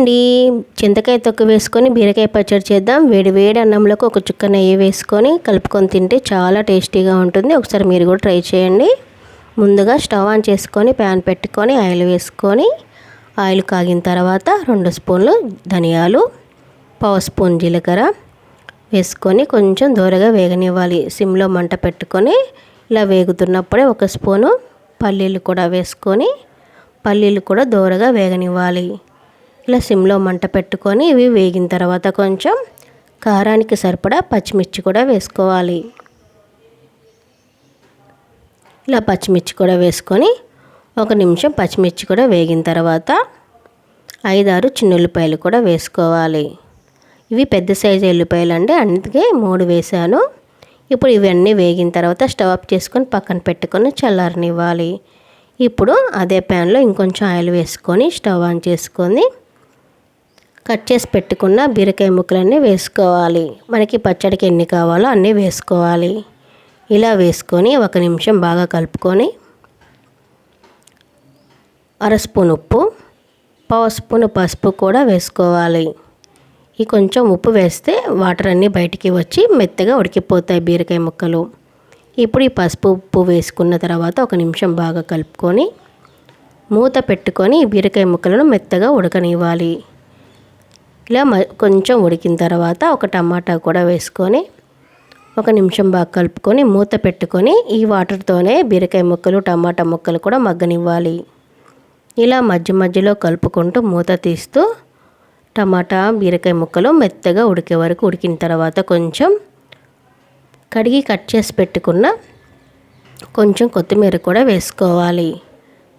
అండి. చింతకాయ తొక్కు వేసుకొని బీరకాయ పచ్చడి చేద్దాం. వేడి వేడి అన్నంలోకి ఒక చుక్క నెయ్యి వేసుకొని కలుపుకొని తింటే చాలా టేస్టీగా ఉంటుంది. ఒకసారి మీరు కూడా ట్రై చేయండి. ముందుగా స్టవ్ ఆన్ చేసుకొని ప్యాన్ పెట్టుకొని ఆయిల్ వేసుకొని ఆయిల్ కాగిన తర్వాత రెండు స్పూన్లు ధనియాలు పావు స్పూన్ జీలకర్ర వేసుకొని కొంచెం దూరగా వేగనివ్వాలి. సిమ్లో మంట పెట్టుకొని ఇలా వేగుతున్నప్పుడే ఒక స్పూను పల్లీలు కూడా వేసుకొని పల్లీలు కూడా దూరగా వేగనివ్వాలి. ఇలా సిమ్లో మంట పెట్టుకొని ఇవి వేగిన తర్వాత కొంచెం కారానికి సరిపడా పచ్చిమిర్చి కూడా వేసుకోవాలి. ఇలా పచ్చిమిర్చి కూడా వేసుకొని ఒక నిమిషం పచ్చిమిర్చి కూడా వేగిన తర్వాత ఐదారు చిన్న ఉల్లిపాయలు కూడా వేసుకోవాలి. ఇవి పెద్ద సైజు ఉల్లిపాయలు అండి అందుకే మూడు వేసాను ఇప్పుడు ఇవన్నీ వేగిన తర్వాత స్టవ్ ఆఫ్ చేసుకొని పక్కన పెట్టుకొని చల్లారనివ్వాలి. ఇప్పుడు అదే ప్యాన్లో ఇంకొంచెం ఆయిల్ వేసుకొని స్టవ్ ఆన్ చేసుకొని కట్ చేసి పెట్టుకున్న బీరకాయ ముక్కలన్నీ వేసుకోవాలి. మనకి పచ్చడికి ఎన్ని కావాలో అన్నీ వేసుకోవాలి. ఇలా వేసుకొని ఒక నిమిషం బాగా కలుపుకొని అర స్పూన్ ఉప్పు పావు స్పూన్ పసుపు కూడా వేసుకోవాలి. ఈ కొంచెం ఉప్పు వేస్తే వాటర్ అన్నీ బయటికి వచ్చి మెత్తగా ఉడికిపోతాయి బీరకాయ ముక్కలు. ఇప్పుడు ఈ పసుపు ఉప్పు వేసుకున్న తర్వాత ఒక నిమిషం బాగా కలుపుకొని మూత పెట్టుకొని బీరకాయ ముక్కలను మెత్తగా ఉడకనివ్వాలి. ఇలా కొంచెం ఉడికిన తర్వాత ఒక టమాటా కూడా వేసుకొని ఒక నిమిషం బాగా కలుపుకొని మూత పెట్టుకొని ఈ వాటర్తోనే బీరకాయ ముక్కలు టమాటా ముక్కలు కూడా మగ్గనివ్వాలి. ఇలా మధ్య మధ్యలో కలుపుకుంటూ మూత తీస్తూ టమాటా బీరకాయ ముక్కలు మెత్తగా ఉడికే వరకు ఉడికిన తర్వాత కొంచెం కడిగి కట్ చేసి పెట్టుకున్న కొంచెం కొత్తిమీర కూడా వేసుకోవాలి.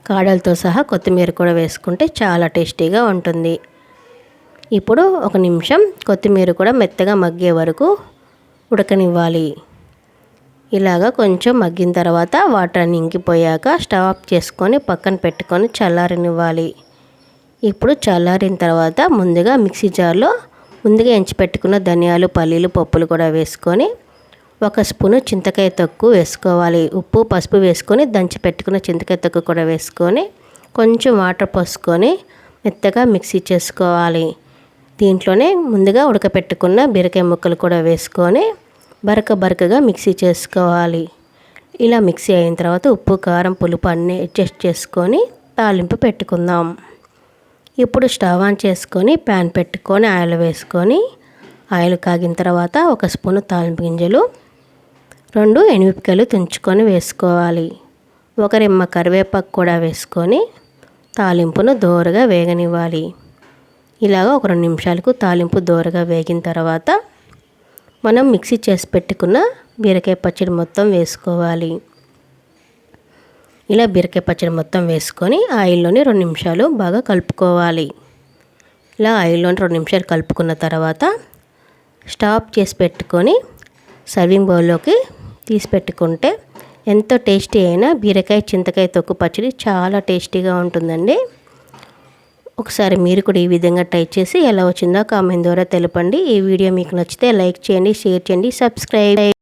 కాడలతో సహా కొత్తిమీర కూడా వేసుకుంటే చాలా టేస్టీగా ఉంటుంది. ఇప్పుడు ఒక నిమిషం కొత్తిమీర కూడా మెత్తగా మగ్గే వరకు ఉడకనివ్వాలి. ఇలాగా కొంచెం మగ్గిన తర్వాత వాటర్ ఇంకిపోయాక స్టవ్ ఆఫ్ చేసుకొని పక్కన పెట్టుకొని చల్లారనివ్వాలి. ఇప్పుడు చల్లారిన తర్వాత ముందుగా మిక్సీ జార్లో ముందుగా ఎంచి పెట్టుకున్న ధనియాలు పల్లీలు పప్పులు కూడా వేసుకొని ఒక స్పూను చింతకాయ తొక్కు వేసుకోవాలి. ఉప్పు పసుపు వేసుకొని దంచి పెట్టుకున్న చింతకాయ తొక్కు కూడా వేసుకొని కొంచెం వాటర్ పోసుకొని మెత్తగా మిక్సీ చేసుకోవాలి. దీంట్లోనే ముందుగా ఉడకపెట్టుకున్న బీరకాయ ముక్కలు కూడా వేసుకొని బరక బరకగా మిక్సీ చేసుకోవాలి. ఇలా మిక్సీ అయిన తర్వాత ఉప్పు కారం పులుపు అన్నీ అడ్జస్ట్ చేసుకొని తాలింపు పెట్టుకుందాం. ఇప్పుడు స్టవ్ ఆన్ చేసుకొని ప్యాన్ పెట్టుకొని ఆయిల్ వేసుకొని ఆయిల్ కాగిన తర్వాత ఒక స్పూను తాలింపు గింజలు రెండు ఎనిమిపికలు తుంచుకొని వేసుకోవాలి. ఒక రెమ్మ కరివేపాకు కూడా వేసుకొని తాలింపును దోరగా వేగనివ్వాలి. ఇలాగ ఒక రెండు నిమిషాలకు తాలింపు దోరగా వేగిన తర్వాత మనం మిక్సీ చేసి పెట్టుకున్న బీరకాయ పచ్చడి మొత్తం వేసుకోవాలి. ఇలా బీరకాయ పచ్చడి మొత్తం వేసుకొని ఆయిల్లోని రెండు నిమిషాలు బాగా కలుపుకోవాలి. ఇలా ఆయిల్లోని రెండు నిమిషాలు కలుపుకున్న తర్వాత స్టాప్ చేసి పెట్టుకొని సర్వింగ్ బౌల్లోకి తీసి పెట్టుకుంటే ఎంతో టేస్టీ అయినా బీరకాయ చింతకాయ తొక్కు పచ్చడి చాలా టేస్టీగా ఉంటుందండి. ఒకసారి మీరు కూడా ఈ విధంగా ట్రై చేసి ఎలా వచ్చిందో కామెంట్ ద్వారా తెలపండి. ఈ వీడియో మీకు నచ్చితే లైక్ చేయండి షేర్ చేయండి సబ్స్క్రైబ్